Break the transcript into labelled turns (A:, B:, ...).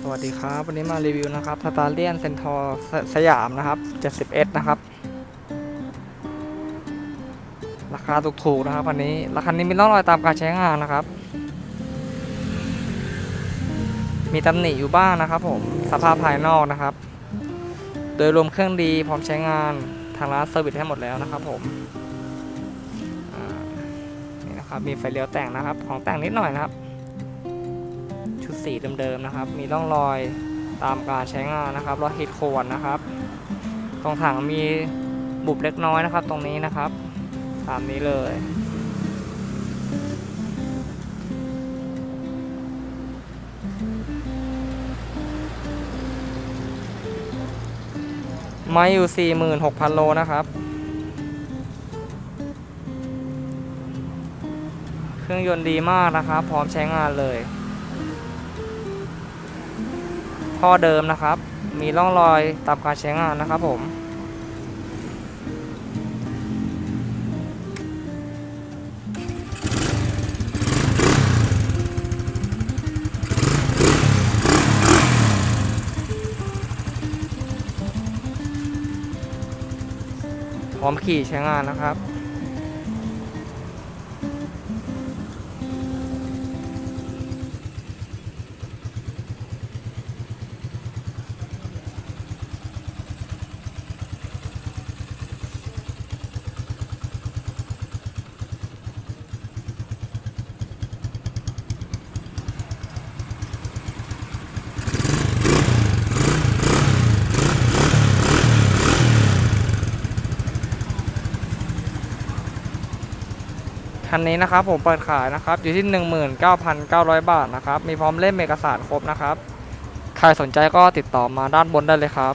A: สวัสดีครับ วันนี้มารีวิวนะครับสตาร์เลียนเซนทอร์สยามนะครับ 71 นะครับ ราคาถูกๆนะครับวันนี้ ราคานี้มีร่องรอยตามการใช้งานนะครับ มีตำหนิอยู่บ้างนะครับผม สภาพภายนอกนะครับ โดยรวมเครื่องดีพร้อมใช้งานทางร้านเซอร์วิสให้หมดแล้วนะครับผมนี่นะครับ มีไฟเลี้ยวแต่งนะครับ ของแต่งนิดหน่อยนะครับ สีเดิมๆนะครับ มีร่องรอยตามการใช้งานนะครับรอยฮิตโคนนะครับ ตรงถังมีบุบเล็กน้อยนะครับ ตรงนี้นะครับ ตามนี้เลยไม้อยู่ 46,000 โลนะครับ เครื่องยนต์ดีมากนะครับ พร้อมใช้งานเลย ท่อเดิมนะครับ มีร่องรอยตามการใช้งานนะครับผม พร้อมขี่ใช้งานนะครับ คันนี้นะครับผมเปิดขายนะครับอยู่ที่ 19,900 บาทนะครับมีพร้อมเล่มเอกสารครบนะครับ ใครสนใจก็ติดต่อมาด้านบนได้เลยครับ